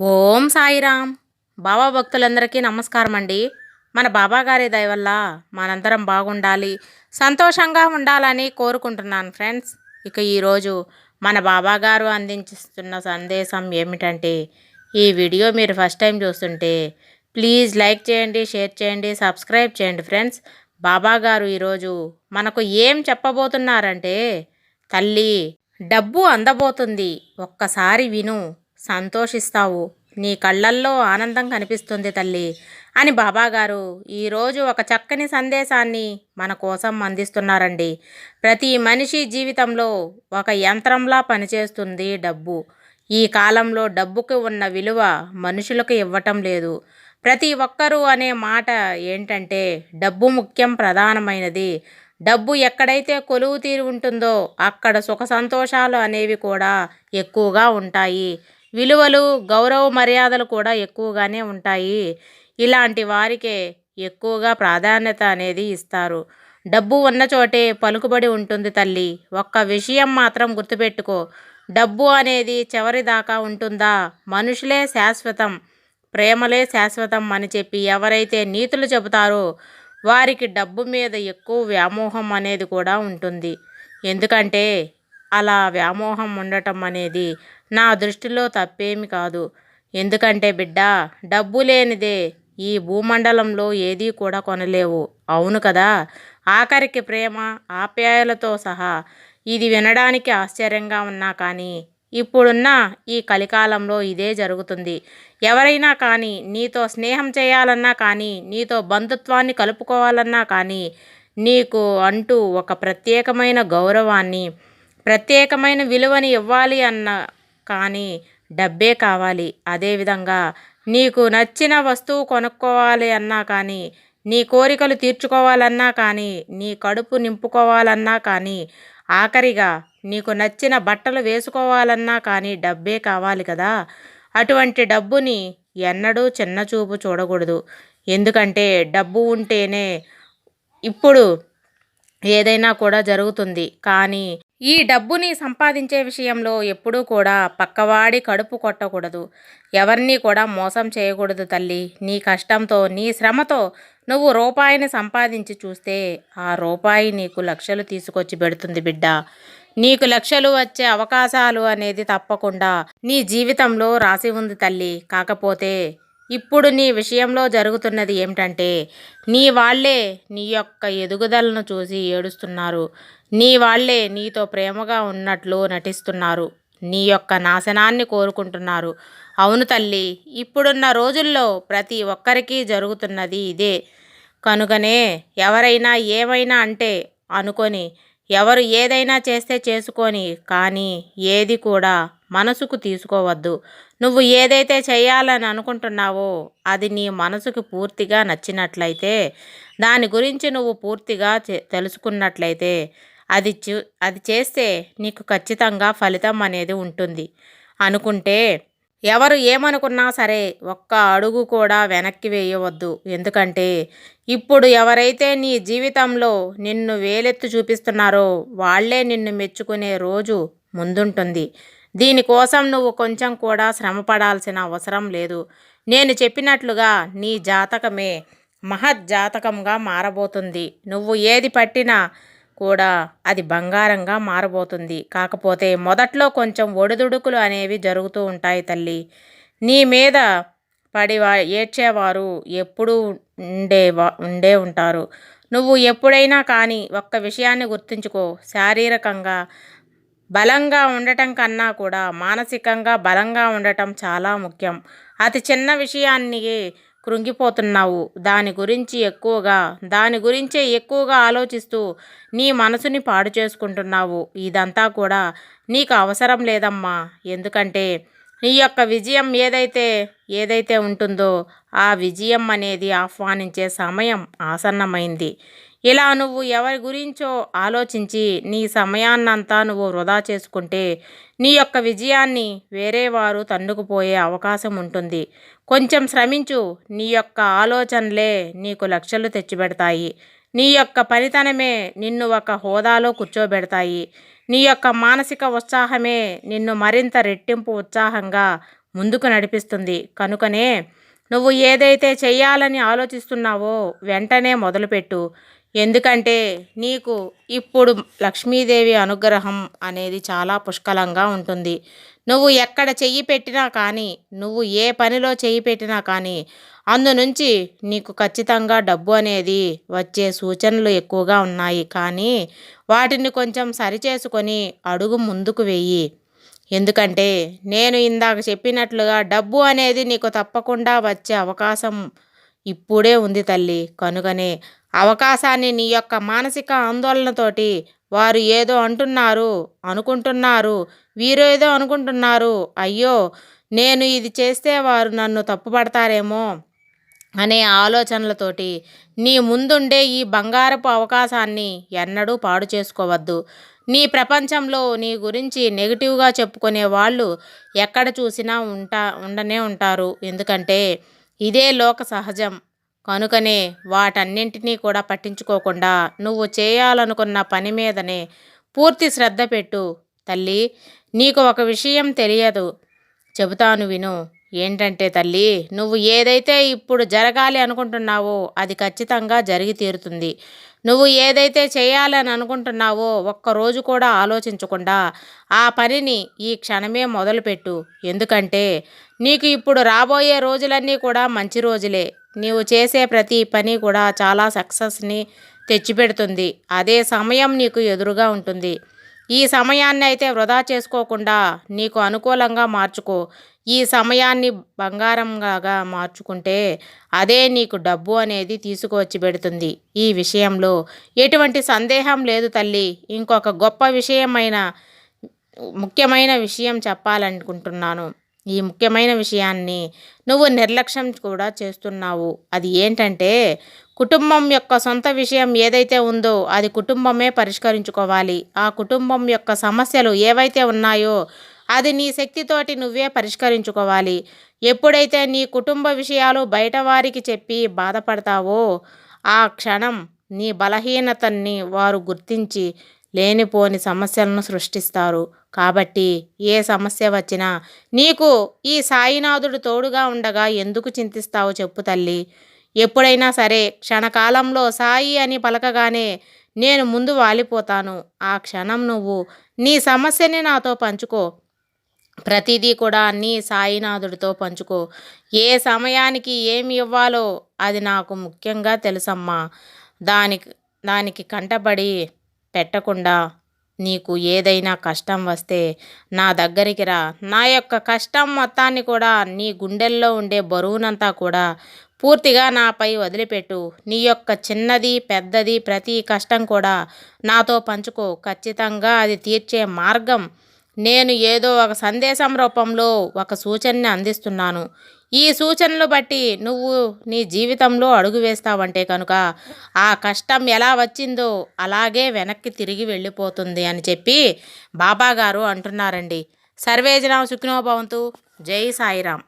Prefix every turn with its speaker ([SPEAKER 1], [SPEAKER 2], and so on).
[SPEAKER 1] ఓం సాయిరామ్. బాబా భక్తులందరికీ నమస్కారం అండి మన బాబా గారి దయ వల్ల మనందరం బాగుండాలి సంతోషంగా ఉండాలని కోరుకుంటున్నాను ఫ్రెండ్స్. ఇక ఈరోజు మన బాబా గారు అందించిస్తున్న సందేశం ఏమిటంటే ఈ వీడియో మీరు ఫస్ట్ టైం చూస్తుంటే ప్లీజ్ లైక్ చేయండి షేర్ చేయండి సబ్స్క్రైబ్ చేయండి ఫ్రెండ్స్. బాబా గారు ఈరోజు మనకు ఏం చెప్పబోతున్నారంటే తల్లి డబ్బు అందబోతుంది. ఒక్కసారి విను. సంతోషిస్తావు. నీ కళ్ళల్లో ఆనందం కనిపిస్తుంది తల్లి. అని బాబాగారు ఈరోజు ఒక చక్కని సందేశాన్ని మన కోసం అందిస్తున్నారండి. ప్రతి మనిషి జీవితంలో ఒక యంత్రంలా పనిచేస్తుంది డబ్బు. ఈ కాలంలో డబ్బుకు ఉన్న విలువ మనుషులకు ఇవ్వటం లేదు. ప్రతి ఒక్కరూ అనే మాట ఏంటంటే డబ్బు ముఖ్యం ప్రధానమైనది. డబ్బు ఎక్కడైతే కొలువు తీరు ఉంటుందో అక్కడ సుఖ సంతోషాలు అనేవి కూడా ఎక్కువగా ఉంటాయి. విలువలు గౌరవ మర్యాదలు కూడా ఎక్కువగానే ఉంటాయి. ఇలాంటి వారికే ఎక్కువగా ప్రాధాన్యత అనేది ఇస్తారు. డబ్బు ఉన్న చోటే పలుకుబడి ఉంటుంది తల్లి. ఒక్క విషయం మాత్రం గుర్తుపెట్టుకో. డబ్బు అనేది చివరి దాకా ఉంటుందా? మనుషులే శాశ్వతం ప్రేమలే శాశ్వతం అని చెప్పి ఎవరైతే నీతులు చెబుతారో వారికి డబ్బు మీద ఎక్కువ వ్యామోహం అనేది కూడా ఉంటుంది. ఎందుకంటే అలా వ్యామోహం ఉండటం అనేది నా దృష్టిలో తప్పేమి కాదు. ఎందుకంటే బిడ్డ డబ్బు లేనిదే ఈ భూమండలంలో ఏదీ కూడా కొనలేవు. అవును కదా? ఆఖరికి ప్రేమ ఆప్యాయలతో సహా. ఇది వినడానికి ఆశ్చర్యంగా ఉన్నా కానీ ఇప్పుడున్న ఈ కలికాలంలో ఇదే జరుగుతుంది. ఎవరైనా కానీ నీతో స్నేహం చేయాలన్నా కానీ నీతో బంధుత్వాన్ని కలుపుకోవాలన్నా కానీ నీకు అంటూ ఒక ప్రత్యేకమైన గౌరవాన్ని ప్రత్యేకమైన విలువని ఇవ్వాలి అన్న కానీ డబ్బే కావాలి. అదేవిధంగా నీకు నచ్చిన వస్తువు కొనుక్కోవాలి అన్నా కానీ నీ కోరికలు తీర్చుకోవాలన్నా కానీ నీ కడుపు నింపుకోవాలన్నా కానీ ఆఖరిగా నీకు నచ్చిన బట్టలు వేసుకోవాలన్నా కానీ డబ్బే కావాలి కదా. అటువంటి డబ్బుని ఎన్నడూ చిన్నచూపు చూడకూడదు. ఎందుకంటే డబ్బు ఉంటేనే ఇప్పుడు ఏదైనా కూడా జరుగుతుంది. కానీ ఈ డబ్బుని సంపాదించే విషయంలో ఎప్పుడూ కూడా పక్కవాడి కడుపు కొట్టకూడదు. ఎవరిని కూడా మోసం చేయకూడదు తల్లి. నీ కష్టంతో నీ శ్రమతో నువ్వు రూపాయిని సంపాదించి చూస్తే ఆ రూపాయి నీకు లక్షలు తీసుకొచ్చి పెడుతుంది బిడ్డ. నీకు లక్షలు వచ్చే అవకాశాలు అనేది తప్పకుండా నీ జీవితంలో రాసి ఉంది తల్లి. కాకపోతే ఇప్పుడు నీ విషయంలో జరుగుతున్నది ఏమిటంటే నీ వాళ్ళే నీ యొక్క ఎదుగుదలను చూసి ఏడుస్తున్నారు. నీ వాళ్ళే నీతో ప్రేమగా ఉన్నట్లు నటిస్తున్నారు. నీ యొక్క నాశనాన్ని కోరుకుంటున్నారు. అవును తల్లి ఇప్పుడున్న రోజుల్లో ప్రతి ఒక్కరికి జరుగుతున్నది ఇదే. కనుకనే ఎవరైనా ఏమైనా అంటే అనుకొని ఎవరు ఏదైనా చేస్తే చేసుకొని కానీ ఏది కూడా మనసుకు తీసుకోవద్దు. నువ్వు ఏదైతే చేయాలని అనుకుంటున్నావో అది నీ మనసుకు పూర్తిగా నచ్చినట్లయితే దాని గురించి నువ్వు పూర్తిగా తెలుసుకున్నట్లయితే అది చూ అది చేస్తే నీకు ఖచ్చితంగా ఫలితం అనేది ఉంటుంది. అనుకుంటే ఎవరు ఏమనుకున్నా సరే ఒక్క అడుగు కూడా వెనక్కి వేయవద్దు. ఎందుకంటే ఇప్పుడు ఎవరైతే నీ జీవితంలో నిన్ను వేలెత్తు చూపిస్తున్నారో వాళ్ళే నిన్ను మెచ్చుకునే రోజు ముందుంటుంది. దీనికోసం నువ్వు కొంచెం కూడా శ్రమపడాల్సిన అవసరం లేదు. నేను చెప్పినట్లుగా నీ జాతకమే మహత్ జాతకంగా మారబోతుంది. నువ్వు ఏది పట్టినా కూడా అది బంగారంగా మారబోతుంది. కాకపోతే మొదట్లో కొంచెం ఒడిదుడుకులు అనేవి జరుగుతూ ఉంటాయి తల్లి. నీ మీద పడి ఏడ్చేవారు ఎప్పుడూ ఉండేవా ఉండే ఉంటారు. నువ్వు ఎప్పుడైనా కానీ ఒక్క విషయాన్ని గుర్తుంచుకో. శారీరకంగా బలంగా ఉండటం కన్నా కూడా మానసికంగా బలంగా ఉండటం చాలా ముఖ్యం. అతి చిన్న విషయాన్ని కృంగిపోతున్నావు. దాని గురించి ఎక్కువగా దాని గురించే ఎక్కువగా ఆలోచిస్తూ నీ మనసుని పాడు చేసుకుంటున్నావు. ఇదంతా కూడా నీకు అవసరం లేదమ్మా. ఎందుకంటే నీ యొక్క విజయం ఏదైతే ఏదైతే ఉంటుందో ఆ విజయం అనేది ఆహ్వానించే సమయం ఆసన్నమైంది. ఇలా నువ్వు ఎవరి గురించో ఆలోచించి నీ సమయాన్నంతా నువ్వు వృధా చేసుకుంటే నీ యొక్క విజయాన్ని వేరే వారు తన్నుకుపోయే అవకాశం ఉంటుంది. కొంచెం శ్రమించు. నీ యొక్క ఆలోచనలే నీకు లక్షలు తెచ్చిపెడతాయి. నీ యొక్క పనితనమే నిన్ను ఒక హోదాలో కూర్చోబెడతాయి. నీ యొక్క మానసిక ఉత్సాహమే నిన్ను మరింత రెట్టింపు ఉత్సాహంగా ముందుకు నడిపిస్తుంది. కనుకనే నువ్వు ఏదైతే చేయాలని ఆలోచిస్తున్నావో వెంటనే మొదలుపెట్టు. ఎందుకంటే నీకు ఇప్పుడు లక్ష్మీదేవి అనుగ్రహం అనేది చాలా పుష్కలంగా ఉంటుంది. నువ్వు ఎక్కడ చెయ్యి పెట్టినా కానీ నువ్వు ఏ పనిలో చెయ్యి పెట్టినా కానీ అందునుంచి నీకు ఖచ్చితంగా డబ్బు అనేది వచ్చే సూచనలు ఎక్కువగా ఉన్నాయి. కానీ వాటిని కొంచెం సరిచేసుకొని అడుగు ముందుకు వెయ్యి ఎందుకంటే నేను ఇందాక చెప్పినట్లుగా డబ్బు అనేది నీకు తప్పకుండా వచ్చే అవకాశం ఇప్పుడే ఉంది తల్లి. కనుకనే అవకాశాన్ని నీ యొక్క మానసిక ఆందోళనతోటి వారు ఏదో అంటున్నారు అనుకుంటున్నారు వీరేదో అనుకుంటున్నారు. అయ్యో నేను ఇది చేస్తే వారు నన్ను తప్పుపడతారేమో అనే ఆలోచనలతోటి నీ ముందుండే ఈ బంగారపు అవకాశాన్ని ఎన్నడూ పాడు చేసుకోవద్దు. నీ ప్రపంచంలో నీ గురించి నెగిటివ్గా చెప్పుకునే వాళ్ళు ఎక్కడ చూసినా ఉంటా ఉండనే ఉంటారు. ఎందుకంటే ఇదే లోక సహజం. కనుకనే వాటన్నింటినీ కూడా పట్టించుకోకుండా నువ్వు చేయాలనుకున్న పని మీదనే పూర్తి శ్రద్ధ పెట్టు. తల్లి నీకు ఒక విషయం తెలియదు. చెబుతాను విను. ఏంటంటే తల్లి నువ్వు ఏదైతే ఇప్పుడు జరగాలి అనుకుంటున్నావో అది ఖచ్చితంగా జరిగి తీరుతుంది. నువ్వు ఏదైతే చేయాలని అనుకుంటున్నావో ఒక్కరోజు కూడా ఆలోచించకుండా ఆ పనిని ఈ క్షణమే మొదలుపెట్టు. ఎందుకంటే నీకు ఇప్పుడు రాబోయే రోజులన్నీ కూడా మంచి రోజులే. నీవు చేసే ప్రతి పని కూడా చాలా సక్సెస్ని తెచ్చిపెడుతుంది. అదే సమయం నీకు ఎదురుగా ఉంటుంది. ఈ సమయాన్ని అయితే వృధా చేసుకోకుండా నీకు అనుకూలంగా మార్చుకో. ఈ సమయాన్ని బంగారంగా మార్చుకుంటే అదే నీకు డబ్బు అనేది తీసుకువచ్చి పెడుతుంది. ఈ విషయంలో ఎటువంటి సందేహం లేదు తల్లి. ఇంకొక గొప్ప విషయమైన ముఖ్యమైన విషయం చెప్పాలనుకుంటున్నాను. ఈ ముఖ్యమైన విషయాన్ని నువ్వు నిర్లక్ష్యం కూడా చేస్తున్నావు. అది ఏంటంటే కుటుంబం యొక్క సొంత విషయం ఏదైతే ఉందో అది కుటుంబమే పరిష్కరించుకోవాలి. ఆ కుటుంబం యొక్క సమస్యలు ఏవైతే ఉన్నాయో అది నీ శక్తితోటి నువ్వే పరిష్కరించుకోవాలి. ఎప్పుడైతే నీ కుటుంబ విషయాలు బయట వారికి చెప్పి బాధపడతావో ఆ క్షణం నీ బలహీనతని వారు గుర్తించి లేనిపోని సమస్యలను సృష్టిస్తారు. కాబట్టి ఏ సమస్య వచ్చినా నీకు ఈ సాయినాథుడు తోడుగా ఉండగా ఎందుకు చింతిస్తావో చెప్పు తల్లి. ఎప్పుడైనా సరే క్షణకాలంలో సాయి అని పలకగానే నేను ముందు వాలిపోతాను. ఆ క్షణం నువ్వు నీ సమస్యని నాతో పంచుకో. ప్రతిదీ కూడా నీ సాయినాథుడితో పంచుకో. ఏ సమయానికి ఏమి ఇవ్వాలో అది నాకు ముఖ్యంగా తెలుసమ్మా. దానికి దానికి కంటపడి పెట్టకుండా నీకు ఏదైనా కష్టం వస్తే నా దగ్గరికి రా. నా యొక్క కష్టం మొత్తాన్ని కూడా నీ గుండెల్లో ఉండే బరువునంతా కూడా పూర్తిగా నాపై వదిలిపెట్టు. నీ యొక్క చిన్నది పెద్దది ప్రతి కష్టం కూడా నాతో పంచుకో. ఖచ్చితంగా అది తీర్చే మార్గం. నేను ఏదో ఒక సందేశం రూపంలో ఒక సూచనని అందిస్తున్నాను. ఈ సూచనలు బట్టి నువ్వు నీ జీవితంలో అడుగు వేస్తావంటే కనుక ఆ కష్టం ఎలా వచ్చిందో అలాగే వెనక్కి తిరిగి వెళ్ళిపోతుంది అని చెప్పి బాబాగారు అంటున్నారండి. సర్వేజన సుఖినోభవంతు. జై సాయిరామ్.